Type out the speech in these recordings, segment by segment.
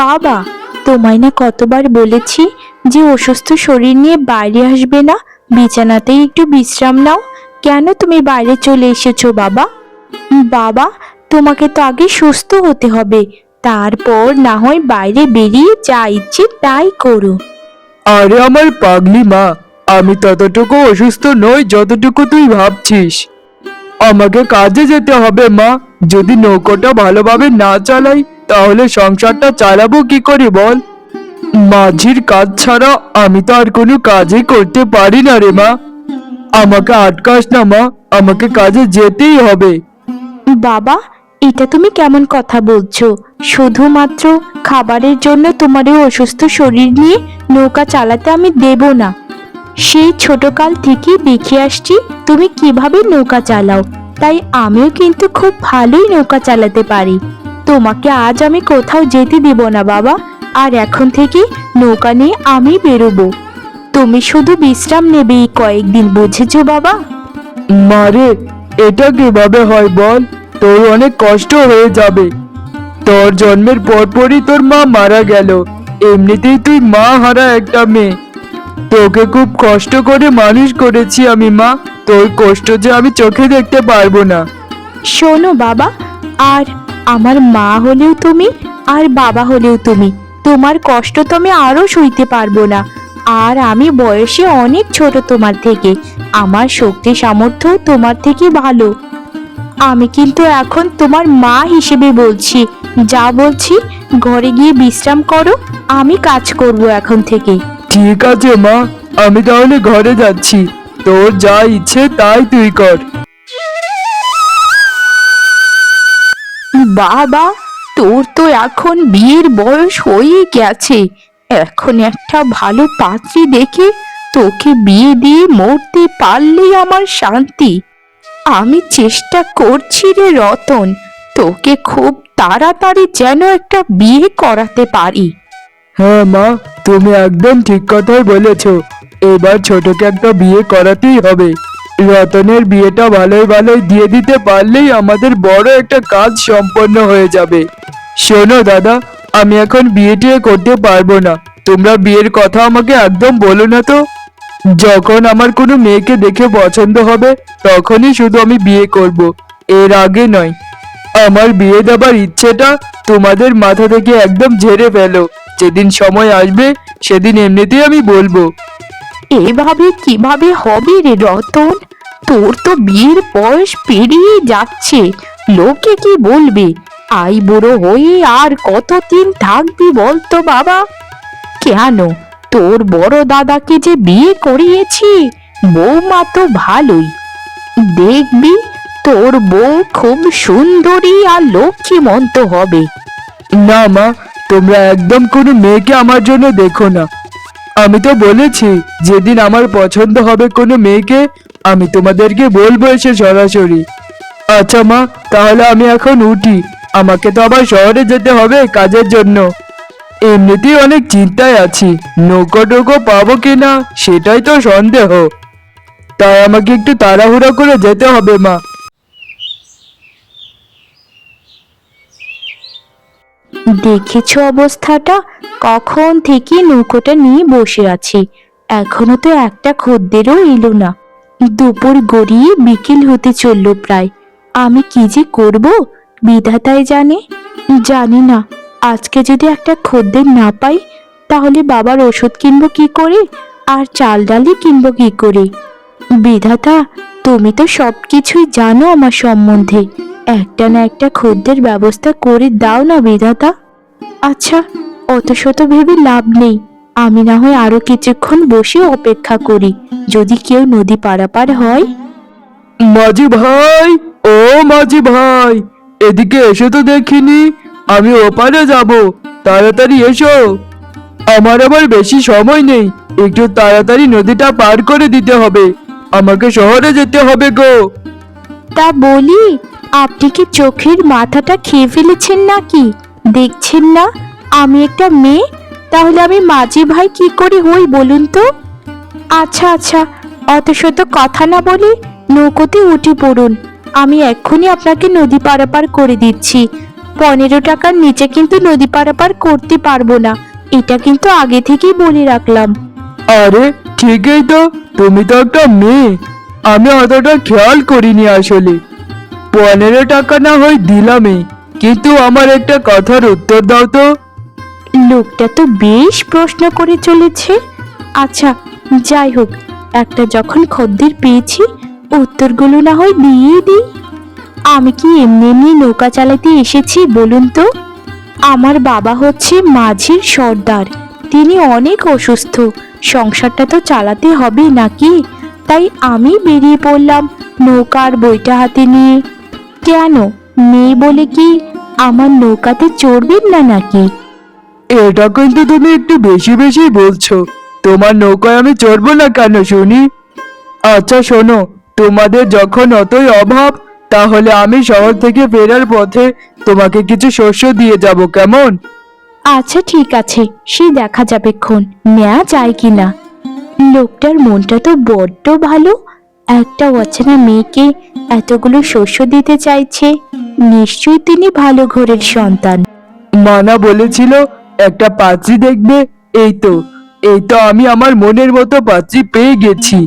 বাবা, তোমায় না কতবার বলেছি যে অসুস্থ শরীর নিয়ে বাইরে আসবে না? বিছানাতেই একটু বিশ্রাম নাও। কেন তুমি বাইরে চলে এসেছ বাবা? বাবা, তোমাকে তো আগে সুস্থ হতে হবে। তারপর না হয় বাইরে বেরিয়ে যা ইচ্ছে তাই করো। আরে আমার পাগলি মা, আমি ততটুকু অসুস্থ নই যতটুকু তুই ভাবছিস। আমাকে কাজে যেতে হবে মা, যদি নৌকোটা ভালোভাবে না চালাই তাহলে সংসারটা চালাবো কি করে বল? মাঝির কাজ ছাড়া আমি তো আর কোনো কাজই করতে পারি না রে মা। আমাকে আটকাস না মা, আমাকে কাজে যেতেই হবে। বাবা, এটা তুমি কেমন কথা বলছো? শুধুমাত্র খাবারের জন্য তোমার এই অসুস্থ শরীর নিয়ে নৌকা চালাতে আমি দেব না। সেই ছোটকাল থেকে দেখে আসছি তুমি কীভাবে নৌকা চালাও। তাই আমিও কিন্তু খুব ভালোই নৌকা চালাতে পারি। তোমাকে আজ আমি কোথাও যেতে দেব না বাবা। আর এখন থেকে নৌকা নিয়ে আমি বেরোবো। তুমি শুধু বিশ্রাম নেবে এই কয়েকদিন বুঝেছ বাবা? মারে এটা কীভাবে হয় বল? তোর অনেক কষ্ট হয়ে যাবে। তোর জন্মের পরপরই তোর মা মারা গেল। এমনিতেই তুই মা হারা একটা মেয়ে। তোকে খুব কষ্ট করে মানুষ করেছি আমি মা। তোর কষ্ট যে আমি চোখে দেখতে পারব না। শোনো বাবা আর আমার মা হলেও তুমি আর বাবা হলেও তুমি। তোমার কষ্ট তো আমি আরও সইতে পারব না। আর আমি বয়সে অনেক ছোট তোমার থেকে। আমার শক্তি সামর্থ্য তোমার থেকে ভালো। আমি কিন্তু এখন তোমার মা হিসেবে বলছি। যা বলছি, ঘরে গিয়ে বিশ্রাম করো। আমি কাজ করব এখন থেকে। ঠিক আছে মা, আমি তাহলে ঘরে যাচ্ছি। তোর যা ইচ্ছে তাই তুই কর। বাবা, তোর তো এখন বিয়ের বয়স হয়ে গেছে। এখন একটা ভালো পাত্রী দেখে তোকে বিয়ে দিয়ে মরতে পারলেই আমার শান্তি। আমি চেষ্টা করছি রে রতন, তোকে খুব তাড়াতাড়ি যেন একটা বিয়ে করাতে পারি। হ্যাঁ মা, তুমি একদম ঠিক কথাই বলেছ। এবার ছোটকে একটা বিয়ে করাতেই হবে। রতনের বিয়েটা ভালোই ভালোই দিয়ে দিতে পারলেই আমাদের বড় একটা কাজ সম্পন্ন হয়ে যাবে। শোনো দাদা, আমি এখন বিয়ে টিয়ে করতে পারব না। তোমরা বিয়ের কথা আমাকে একদম বলো না তো? যখন আমার কোনো মেয়েকে দেখে পছন্দ হবে, তখনই শুধু আমি বিয়ে করব। এর আগে নয়। আমার বিয়ে দেবার ইচ্ছেটা তোমাদের মাথা থেকে একদম ঝেড়ে ফেলো। যেদিন সময় আসবে, সেদিন এমনিতেই আমি বলব। এভাবে কীভাবে হবে রে রতন? তোর তো বিয়ের বয়স পেরিয়ে যাচ্ছে। লোকে কি বলবে? আই বুড়ো হয়ে আর কতদিন থাকবি বলতো বাবা? কেন? তোর বড় দাদাকে যে বিয়ে করিয়েছি, বৌমা তো ভালোই। দেখবি, তোর বউ খুব সুন্দরী আর লক্ষ্মীমন্ত হবে। না মা, তোমরা একদম কোনো মেয়েকে আমার জন্য দেখো না। আমি তো বলেছি, যেদিন আমার পছন্দ হবে কোনো মেয়েকে, আমি তোমাদেরকে বলব এসে সরাসরি। আচ্ছা মা, তাহলে আমি এখন উঠি। আমাকে তো আবার শহরে যেতে হবে কাজের জন্য। এমনিতেই অনেক চিন্তায় আছি, নৌকো টোকো পাবো কিনা, সেটাই তো সন্দেহ। তাই আমাকে একটু তাড়াহুড়ো করে যেতে হবে মা। দেখেছ অবস্থাটা? কখন থেকে নৌকোটা নিয়ে বসে আছি। এখনও তো একটা খদ্দেরও এলো না। দুপুর গড়িয়ে বিকেল হতে চলল প্রায়। আমি কি যে করব? বিধাতায় জানে? জানি না। আজকে যদি একটা খদ্দের না পাই, তাহলে বাবার ওষুধ কিনবো কি করে? আর চাল ডালি কিনবো কি করে? বিধাতা, তুমি তো সব কিছুই জানো আমার সম্বন্ধে। একটা না একটা খদ্দের ব্যবস্থা করে দাও না বিধাতা। আচ্ছা অত শত ভেবে লাভ নেই। আমি না হয় আরও কিছুক্ষণ বসে অপেক্ষা করি যদি কেউ নদী পারাপার হয়। মাঝি ভাই ও মাঝি ভাই এদিকে এসে তো দেখিনি আমি ওপারে যাব তাড়াতাড়ি এসো। আমার আবার বেশি সময় নেই একটু তাড়াতাড়ি নদীটা পার করে দিতে হবে আমাকে শহরে যেতে হবে গো। তা বলি আপনি কি চোখের মাথাটা খেয়ে ফেলেছেন নাকি? দেখছেন না? আমি একটা মেয়ে, তাহলে আমি মাঝি ভাই কি করে হই বলুন তো? আচ্ছা আচ্ছা অত শত কথা না বলে নৌকোতে উঠে পড়ুন। আমি এক্ষুনি আপনাকে নদী পারাপার করে দিচ্ছি। পনেরো টাকার নিচে কিন্তু নদী পারাপার করতে পারব না। এটা কিন্তু আগে থেকেই বলে রাখলাম। আরে, ঠিকই তো। তুমি তো একটা মেয়ে। আমি অতটা খেয়াল করিনি আসলে। পনেরো টাকা না হয় দিলামই। কিন্তু আমার একটা কথার উত্তর দাও তো। লোকটা তো বেশ প্রশ্ন করে চলেছে। আচ্ছা যাই হোক, একটা যখন খদ্দের পেয়েছি, উত্তরগুলো না হয় দিয়ে দিই। আমি কি এমনি এমনি নৌকা চালাতে এসেছি বলুন তো? আমার বাবা হচ্ছে মাঝির সর্দার। তিনি অনেক অসুস্থ। সংসারটা তো চালাতে হবে নাকি? তাই আমি বেরিয়ে পড়লাম নৌকার বইটা হাতে নিয়ে। কেন? মেয়ে বলে কি আমার নৌকাতে চড়বেন না নাকি? এটা কিন্তু তুমি একটু বেশি বেশি বলছো। তোমার নৌকায় আমি চড়বো না কেন শুনি? আচ্ছা শোনো তোমাদের যখন অতই অভাব তাহলে আমি শহর থেকে ফেরার পথে তোমাকে কিছু শস্য দিয়ে যাব কেমন? আচ্ছা ঠিক আছে সে দেখা যাবে ক্ষণ নেওয়া যায় কিনা? লোকটার মনটা তো বড্ড ভালো একটা অচেনা মেয়েকে এতগুলো শস্য দিতে চাইছে, নিশ্চয়ই তিনি ভালো ঘরের সন্তান। মানা বলেছিল, একটা পাত্রী দেখবে, এই তো এই তো আমি আমার মনের মতো পাত্রী পেয়ে গেছি।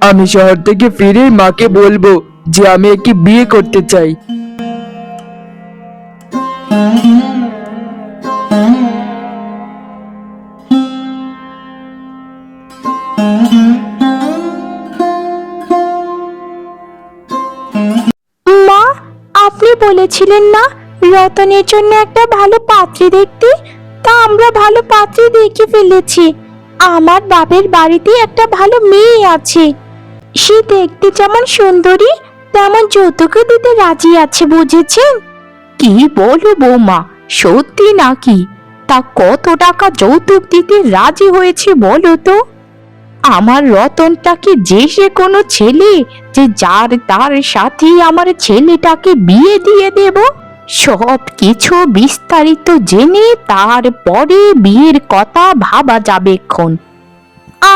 আমি শহর থেকে ফিরে মাকে বলব যে আমি একে বিয়ে করতে চাই। বলেছিলেন না, রতনের জন্য একটা ভালো পাত্রী দেখতে? তা আমরা ভালো পাত্রী দেখে ফেলেছি। আমার বাপের বাড়িতে একটা ভালো মেয়ে আছে। সে দেখতে যেমন সুন্দরী, তেমন যৌতুকও দিতে রাজি আছে, বুঝেছেন? কি বলো বৌমা, সত্যি নাকি? তা কত টাকা যৌতুক দিতে রাজি হয়েছে বলো তো? আমার রতনটাকে যে সে কোনো ছেলে, যে যার তার সাথে আমার ছেলেটাকে বিয়ে দিয়ে দেব, সব কিছু বিস্তারিত জেনে তারপরে বিয়ের কথা ভাবা যাবে ক্ষণ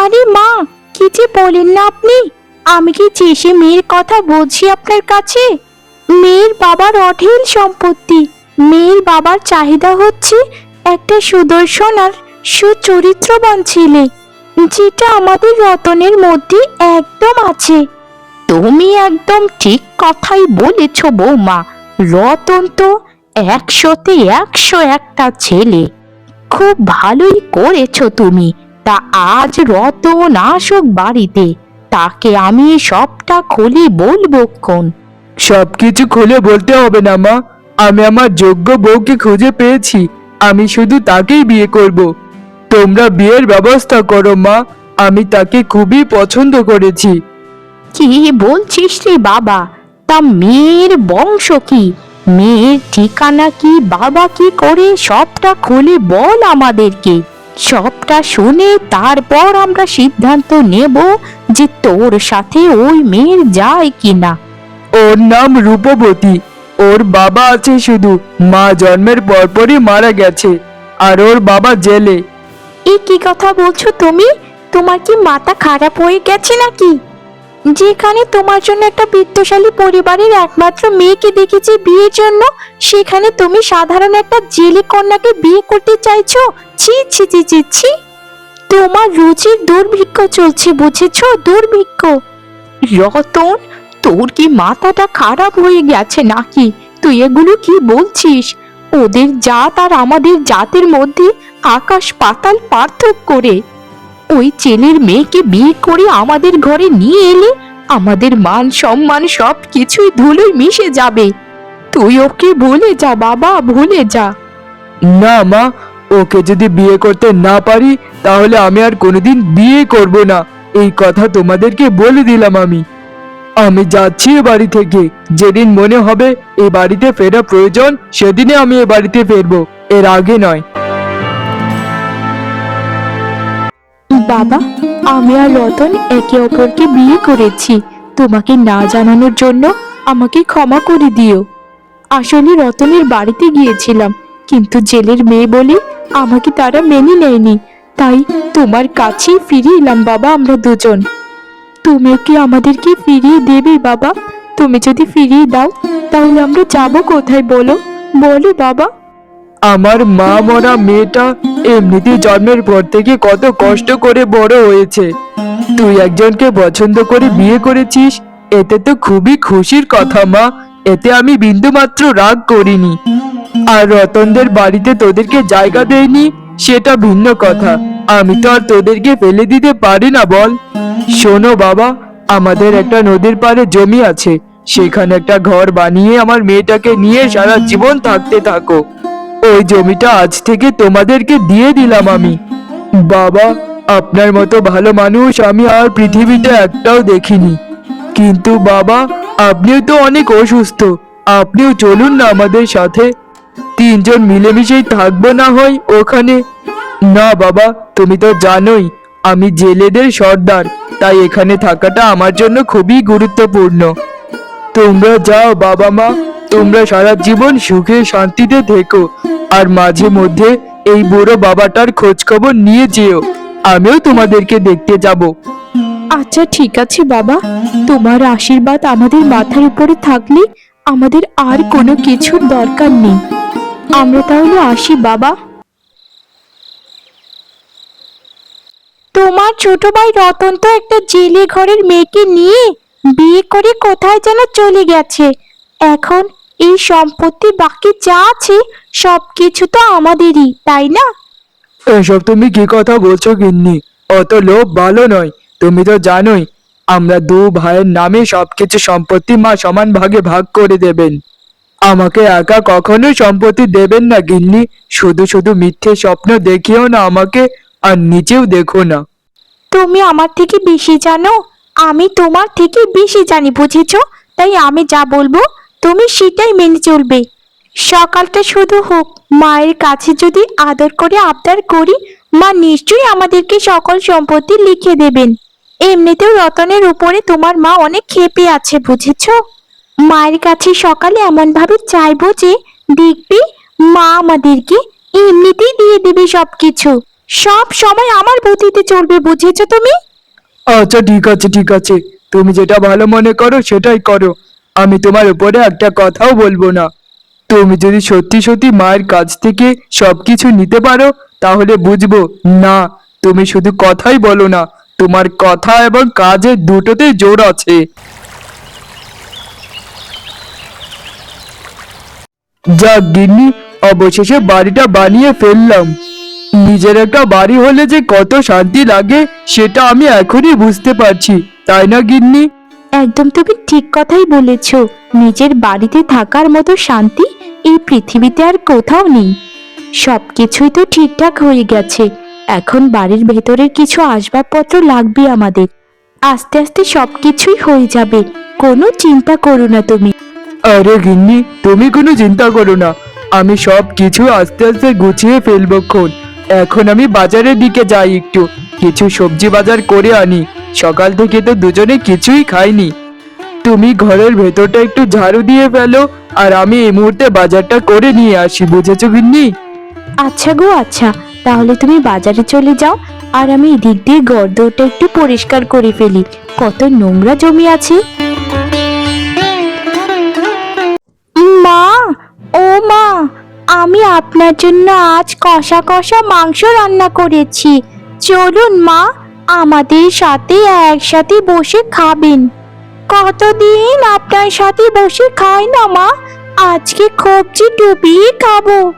আরে মা, কি যে বলেন না আপনি? আমি কি চেষে মেয়ের কথা বলছি আপনার কাছে? মেয়ের বাবার অঢেল সম্পত্তি, মেয়ের বাবার চাহিদা হচ্ছে একটা সুদর্শন আর সুচরিত্রবান ছেলে। যেটা আমাদের রতনের মধ্যে একদম আছে। তুমি একদম ঠিক কথাই বলেছ বৌমা। রতন তো একশোতে একশো একটা ছেলে। খুব ভালোই করেছ তুমি। তা আজ রতন আসুক বাড়িতে, তাকে আমি সবটা খুলে বলব কোন সবকিছু খুলে বলতে হবে না মা। আমি আমার যোগ্য বউকে খুঁজে পেয়েছি। আমি শুধু তাকেই বিয়ে করব। তোমরা বিয়ের ব্যবস্থা করো মা। আমি তাকে খুবই পছন্দ করেছি। কি বলছিস রে বাবা? তা মেয়ের বংশ কি? মেয়ের ঠিকানা কি বাবা কি করে? সবটা খুলে বল আমাদেরকে। সবটা শুনে তারপর আমরা সিদ্ধান্ত নেব যে তোর সাথে ওই মেয়ের যায় কিনা। ওর নাম রূপবতী। ওর বাবা আছে শুধু। মা জন্মের পরপরই মারা গেছে। আর ওর বাবা জেলে। কি কথা বলছো তুমি? তোমার কি মাথা খারাপ হয়ে গেছে নাকি? যেখানে তোমার জন্য একটা বিত্তশালী পরিবারের একমাত্র মেয়েকে দেখেছি বিয়ের জন্য, সেখানে তুমি সাধারণ একটা জেলে কন্যাকে বিয়ে করতে চাইছো? ছি ছি ছি ছি ছি। তোমার রুচির দুর্ভিক্ষ চলছে, বুঝেছ? দুর্ভিক্ষ। রতন, তোর কি মাথাটা খারাপ হয়ে গেছে নাকি? তুই এগুলো কি বলছিস? ওদের জাত আর আমাদের জাতের মধ্যে আকাশ পাতাল পার্থক্য করে। ওই ছেলের মেয়েকে বিয়ে করে আমাদের ঘরে নিয়ে এলে আমাদের মান সম্মান সব কিছুই ধুলোয় মিশে যাবে। তুই ওকে ভুলে যা, বাবা, ভুলে যা। না মা, ওকে যদি বিয়ে করতে না পারি, তাহলে আমি আর কোনোদিন বিয়ে করব না। এই কথা তোমাদেরকে বলে দিলাম আমি। আমি যাচ্ছি এ বাড়ি থেকে। যেদিন মনে হবে এ বাড়িতে ফেরা প্রয়োজন, সেদিনে আমি এ বাড়িতে ফিরবো। এর আগে নয়। বাবা, আমি আর রতন একে অপরকে বিয়ে করেছি। তোমাকে না জানানোর জন্য আমাকে ক্ষমা করে দিও। আসলে রতনের বাড়িতে গিয়েছিলাম, কিন্তু জেলের মেয়ে বলে আমাকে তারা মেনে নেয়নি। তাই তোমার কাছেই ফিরে এলাম বাবা আমরা দুজন। তুমি কি আমাদেরকে ফিরিয়ে দেবে বাবা। তুমি যদি ফিরিয়ে দাও, তাহলে আমরা যাব কোথায় বলো? বলো বাবা। আমার মা মরা মেয়েটা এমনিতেই জন্মের পর থেকে কত কষ্ট করে বড় হয়েছে। তুই একজনকে পছন্দ করে বিয়ে করেছিস, এতে তো খুবই খুশির কথা মা, এতে আমি বিন্দুমাত্র রাগ করিনি। আর রতনদের বাড়িতে তোদেরকে জায়গা দেয়নি, সেটা ভিন্ন কথা। আমি তো আর তোদেরকে ফেলে দিতে পারি না বল। শোনো বাবা, আমাদের একটা নদীর পাড়ে জমি আছে। সেখানে একটা ঘর বানিয়ে আমার মেয়েটাকে নিয়ে সারা জীবন থাকতে থাকো। ওই জমিটা আজ থেকে তোমাদেরকে দিয়ে দিলাম আমি। বাবা, আপনার মতো ভালো মানুষ আমি আর পৃথিবীতে একটাও দেখিনি। কিন্তু বাবা, আপনিও তো অনেক অসুস্থ। আপনিও চলুন না আমাদের সাথে। তিনজন মিলেমিশেই থাকব না হয় ওখানে। না বাবা, তুমি তো জানোই, আমি জেলেদের সর্দার, তাই এখানে থাকাটা আমার জন্য খুবই গুরুত্বপূর্ণ। তোমরা যাও বাবা মা। তোমরা সারা জীবন সুখে শান্তিতে থেকো, আর মাঝে মধ্যে এই বুড়ো বাবাটার খোঁজ খবর নিয়ে যেও। আমিও তোমাদেরকে দেখতে যাব। আচ্ছা ঠিক আছে বাবা। তোমার আশীর্বাদ আমাদের মাথার উপরে থাকলে আমাদের আর কোনো কিছুর দরকার নেই। আমরা তাহলে আসি বাবা। তোমার ছোট ভাই রতন তো একটা জেলে ঘরের মেয়েকে নিয়ে বিয়ে করে কোথায় যেন চলে গেছে। এখন এই সম্পত্তি বাকি যা আছে সবকিছু তো আমাদেরই তাই না? এসব তুমি কি কথা বলছো গিন্নি? অত লোভ ভালো নয় তুমি তো জানোই আমরা দু ভাইয়ের নামে সবকিছু সম্পত্তি মা সমান ভাগে ভাগ করে দেবেন। আমাকে একা কখনো সম্পত্তি দেবেন না গিন্নি। শুধু শুধু মিথ্যে স্বপ্ন দেখিও না আমাকে আর নিচেও দেখো না। তুমি আমার থেকে বেশি জানো? আমি তোমার থেকে বেশি জানি বুঝেছ? তাই আমি যা বলব তুমি সেটাই মেনে চলবে। সকালটা শুধু হোক, মায়ের কাছে যদি আদর করে আবদার করি, মা নিশ্চয়ই আমাদেরকে সকল সম্পত্তি লিখে দেবেন। এমনিতেও রতনের উপরে তোমার মা অনেক ক্ষেপে আছে, বুঝেছ? মায়ের কাছে সকালে এমনভাবে চাইব যে, দেখবি, মা আমাদেরকে এমনিতেই দিয়ে দেবে সবকিছু। সব সময় আমার বুদ্ধিতে চলবে, বুঝেছ তুমি? আচ্ছা ঠিক আছে ঠিক আছে। তুমি যেটা ভালো মনে করো, সেটাই করো। আমি তোমার উপরে একটা কথাও বলব না। তুমি যদি সত্যি সত্যি মায়ের কাছ থেকে সবকিছু নিতে পারো, তাহলে বুঝব, না, তুমি শুধু কথাই বলো না, তোমার কথা এবং কাজের দুটোতেই জোর আছে। যাক গিন্নি, অবশেষে বাড়িটা বানিয়ে ফেললাম। নিজের একটা বাড়ি হলে যে কত শান্তি লাগে, সেটা আমি এখনই বুঝতে পারছি, তাই না গিন্নি? একদম তুমি ঠিক কথাই বলেছ। নিজের বাড়িতে থাকার মতো শান্তি এই পৃথিবীতে আর কোথাও নেই। সবকিছুই তো ঠিকঠাক হয়ে গেছে। এখন বাড়ির ভেতরের কিছু আসবাবপত্র লাগবে আমাদের। আস্তে আস্তে সবকিছুই হয়ে যাবে। কোনো চিন্তা করো না তুমি। আরে গিন্নি, তুমি কোনো চিন্তা করো না। আমি সব কিছু আস্তে আস্তে গুছিয়ে ফেলব খন। এখন আমি বাজারের দিকে যাই একটু। কিছু সবজি বাজার করে আনি। সকাল থেকে তো দুজনে কিছুই খাইনি। তুমি ঘরের ভেতরটা একটু ঝাড়ু দিয়ে ফেলো, আর আমি এই মুহূর্তে বাজারটা করে নিয়ে আসি, বুঝেছ গিন্নি? আচ্ছা গো আচ্ছা। তাহলে তুমি বাজারে চলে যাও, আর আমি এদিক দিয়ে গর্দটা একটু পরিষ্কার করে ফেলি। কত নোংরা জমি আছে। মা, ও মা, আমি আপনার জন্য আজ কষা কষা মাংস রান্না করেছি। চলুন মা আমাদের সাথে একসাথে বসে খাবেন। কতদিন আপনার সাথে বসে খাই না, মা? আজকে কবজি ডুবিয়ে খাব।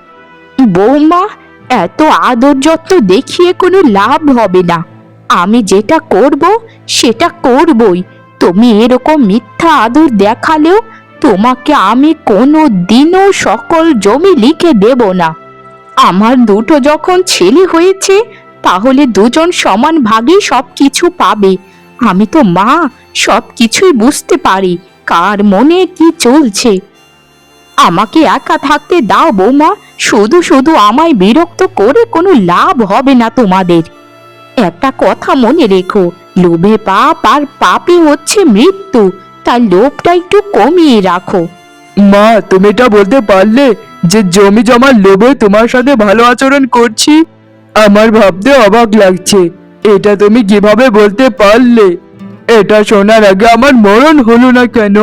বৌমা, এত আদর যত্ন দেখিয়ে কোনো লাভ হবে না। আমি যেটা করব, সেটা করবই। তুমি এরকম মিথ্যা আদর দেখালেও তোমাকে আমি কোনো দিনও সকল জমি লিখে দেব না। আমার দুটো যখন ছেলে হয়েছে তাহলে দুজন সমান ভাগেই সব কিছু পাবে। আমি তো মা, সব কিছুই বুঝতে পারি। কার মনে কি চলছে? আমাকে একা থাকতে দাও বৌমা, শুধু শুধু আমায় বিরক্ত করে কোনো লাভ হবে না তোমাদের। একটা কথা মনে রেখো, লোভে পাপ আর পাপই হচ্ছে মৃত্যু, তাই লোভটা একটু কমিয়ে রাখো। মা, তুমি এটা বলতে পারলে যে জমি জমার লোভে তোমার সাথে ভালো আচরণ করছি? আমার ভাবতে অবাক লাগছে। এটা তুমি কীভাবে বলতে পারলে? এটা শোনার আগে আমার মরণ হলো না কেন?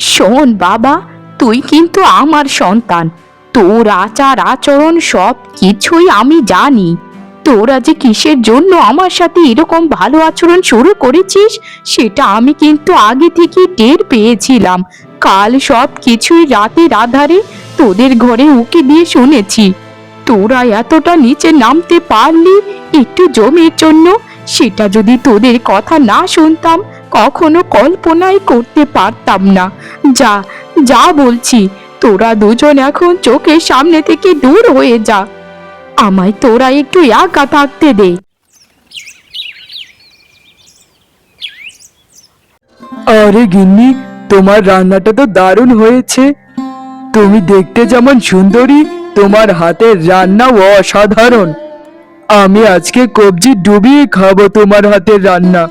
শোন বাবা, তুই কিন্তু আমার সন্তান। তোর আচার, আচরণ সব কিছুই আমি জানি। তোরা যে কিসের জন্য আমার সাথে এরকম ভালো আচরণ শুরু করেছিস, সেটা আমি কিন্তু আগে থেকে টের পেয়েছিলাম। কাল সব কিছুই রাতের আধারে তোদের ঘরে উকি দিয়ে শুনেছি। তোরা এতটা নিচে নামতে পারলি একটু জমির জন্য? সেটা যদি তোদের কথা না শুনতাম, কখনো কল্পনাই করতে পারতাম না। যা যা বলছি, তোরা দুজন এখন চোখের সামনে থেকে দূর হয়ে যা। আমায় তোরা একটু একা থাকতে দে। আরে গিন্নি, তোমার রান্নাটা তো দারুণ হয়েছে। তুমি দেখতে যেমন সুন্দরী তোমার হাতের রান্নাও অসাধারণ। আমি আজকে কবজি ডুবিয়ে খাব তোমার হাতের রান্না।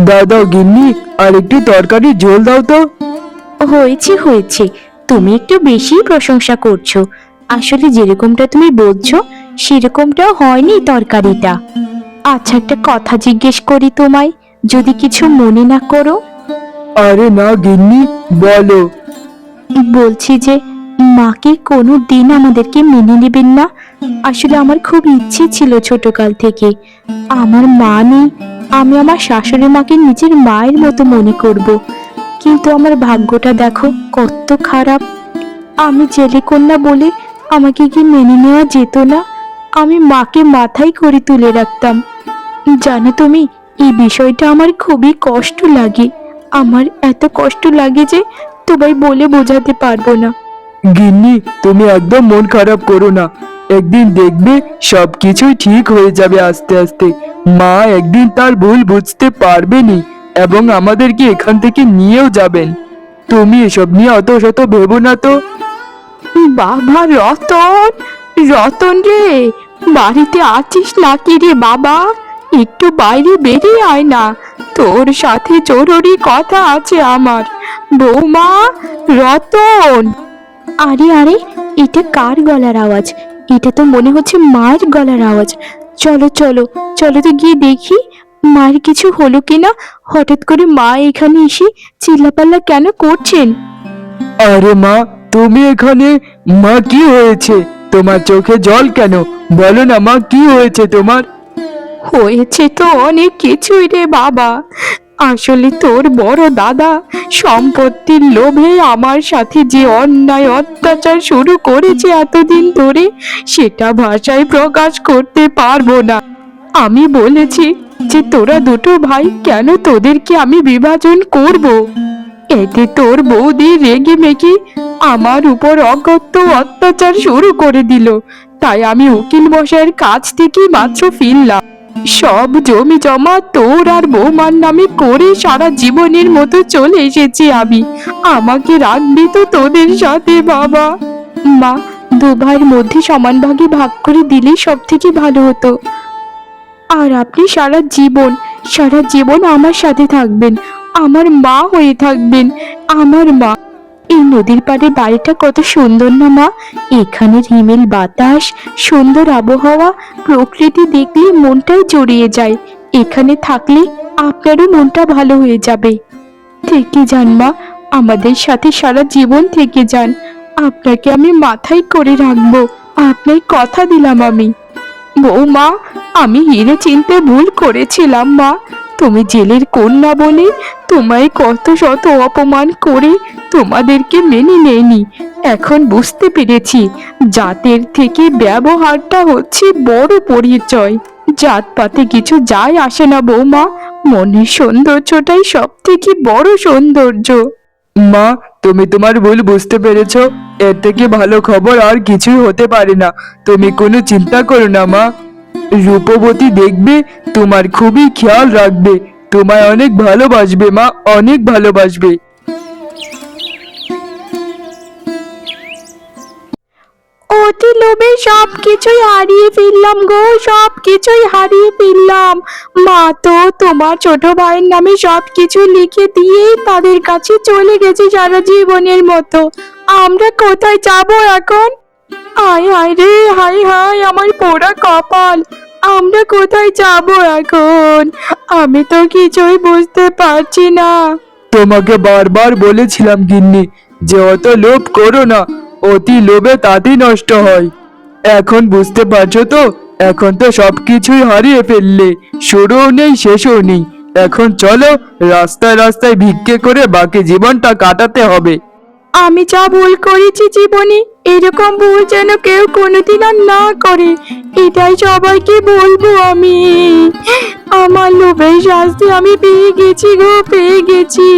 দাও গিন্নি আর একটু তরকারি ঝোল দাও তো। হয়েছে হয়েছে। তুমি একটু বেশি প্রশংসা করছ। আসলে যেরকমটা তুমি বলছো সেরকমটাও হয়নি তরকারিটা। আচ্ছা একটা কথা জিজ্ঞেস করি তোমায় যদি কিছু মনে না করো। আরে না গিন্নি বলো। বলছি যে মাকে কোনো দিন আমাদেরকে মেনে নেবেন না। আসলে আমার খুব ইচ্ছে ছিল ছোটকাল থেকে। আমার মা নেই, আমি আমার শাশুড়ি মাকে নিজের মায়ের মতো মনে করব। কিন্তু আমার ভাগ্যটা দেখো কত খারাপ। আমি জেলে কন্যা বলে আমাকে কি মেনে নেওয়া যেত না? আমি মাকে মাথায় করে তুলে রাখতাম। জানো তুমি, এই বিষয়টা আমার খুবই কষ্ট লাগে। আমার এত কষ্ট লাগে যে তোমায় বলে বোঝাতে পারব না। গিন্নি, তুমি একদম মন খারাপ করো না। একদিন দেখবে সব কিছুই ঠিক হয়ে যাবে আস্তে আস্তে। মা একদিন তার ভুল বুঝতে পারবেনি এবং আমাদেরকে এখান থেকে নিয়েও যাবেন। তুমি এসব নিয়ে অত শত ভেবো না তো। বাবা, রতন রতন রে, বাড়িতে আছিস নাকি রে বাবা? একটু বাইরে বেরিয়ে আয় না। তোর সাথে জরুরি কথা আছে আমার। বৌমা, রতন! আরে আরে এটা কার গলার আওয়াজ? এটা তো মনে হচ্ছে মায়ের গলার আওয়াজ। চলো চলো চলো তো গিয়ে দেখি মায়ের কিছু হলো কিনা? হঠাৎ করে মা এখানে এসে চিল্লাপাল্লা কেন করছেন? আরে মা তুমি এখানে? মা কি হয়েছে? তোমার চোখে জল কেন? বলো না মা কি হয়েছে তোমার? হয়েছে তো অনেক কিছুই রে বাবা। আসলে তোর বড় দাদা, সম্পত্তির লোভে আমার সাথে যে অন্যায় অত্যাচার শুরু করেছে এতদিন ধরে, সেটা ভাষায় প্রকাশ করতে পারব না। আমি বলেছি যে তোরা দুটো ভাই কেন তোদেরকে আমি বিভাজন করব? এতে তোর বৌদি রেগে মেগে আমার উপর অগত্য অত্যাচার শুরু করে দিল। তাই আমি উকিল মশাইয়ের কাছ থেকে মাত্র ফিরলাম। সব জমি জমা তোর আর বৌমার নামে করে সারা জীবনের মতো চলে এসেছি আমি। আমাকে রাখবি তো তোদের সাথে, বাবা। মা দু ভাইয়ের মধ্যে সমান ভাগে ভাগ করে দিলেই সব থেকে ভালো হতো। আর আপনি সারা জীবন সারা জীবন আমার সাথে থাকবেন। আমার মা হয়ে থাকবেন। আমার মা এই নদীর পাড়ে বাড়িটা কত সুন্দর না, মা? এখানের হিমেল বাতাস, সুন্দর আবহাওয়া, প্রকৃতি দেখলে মনটাই জড়িয়ে যায়। এখানে থাকলে আপনারও মনটা ভালো হয়ে যাবে। থেকে যান, মা। আমাদের সাথে সারা জীবন থেকে যান। আপনাকে আমি মাথায় করে রাখব। আপনার কথা দিলাম আমি। বৌমা, আমি হিরে চিনতে ভুল করেছিলাম, মা। তুমি জেলের কন্যা বলে তোমায় কত শত অপমান করে তোমাদেরকে মেনে নেয়নি। এখন বুঝতে পেরেছি জাতের থেকে ব্যবহারটা হচ্ছে বড় পরিচয়। জাতপাতে কিছু যায় আসে না বৌমা, মনের সৌন্দর্যটাই সব থেকে বড় সৌন্দর্য। মা, তুমি তোমার ভুল বুঝতে পেরেছ। এর থেকে ভালো খবর আর কিছুই হতে পারে না। তুমি কোনো চিন্তা করো না, মা। রূপবতী দেখবে, তোমার খুবই খেয়াল রাখবে। তোমায় অনেক ভালোবাসবে, মা, অনেক ভালোবাসবে। অতি লোভে সব কিছুই হারিয়ে ফেললাম গো সব কিছুই হারিয়ে ফেললাম। মা তো তোমার ছোট ভাইয়ের নামে সব কিছু লিখে দিয়ে তাদের কাছে চলে গেছে সারা জীবনের মতো। আমরা কোথায় যাব এখন? হায় হায় রে হায় হায় আমার পোড়া কপাল। আমরা কোথায় যাব এখন? আমি তো কিছুই বুঝতে পারছি না। তোমাকে বারবার বলেছিলাম, গিন্নি, যে অত লোভ করো না, অতি লোভে তাঁতি নষ্ট হয়। এখন বুঝতে পারছ তো, এখন তো সবকিছুই হারিয়ে ফেললে, শুরুও নেই, শেষও নেই। এখন চলো, রাস্তায় রাস্তায় ভিক্ষে করে বাকি জীবনটা কাটাতে হবে। আমি যা ভুল করেছি জীবনে, এরকম ভুল যেন কেউ কোনোদিন আর না করে। এটাই সবাইকে বলব আমি। আমার লোভের শাস্তি আমি পেয়ে গেছি গো, পেয়ে গেছি।